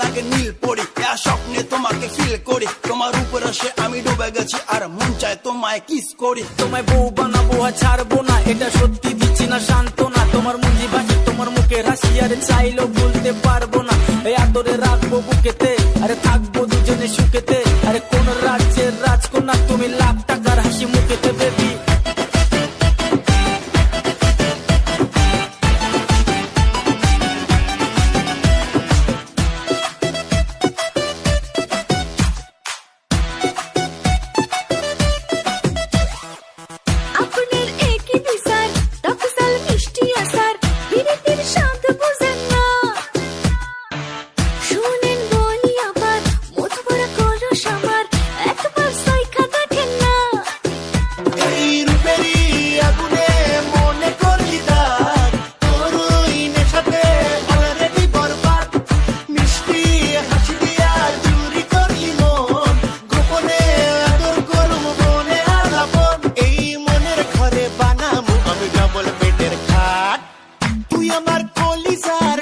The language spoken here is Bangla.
লাগে নীল পড়ি এ স্বপ্নে তোমাকে ফিল করি। তোমার উপর সে আমি ডুবে গেছি, আর মন চায় তোমায় কিস করি। তোমায় বউ বানাবো আর ছাড়বো না, এটা সত্যি দিচ্ছি না শান্ত না তোমার মুঞ্জি বাজি, তোমার মুখে হাসি, আর চাইলেও বলতে পারব না। এই আদরে রাখব বুকেতে, আরে থাকব Lisa.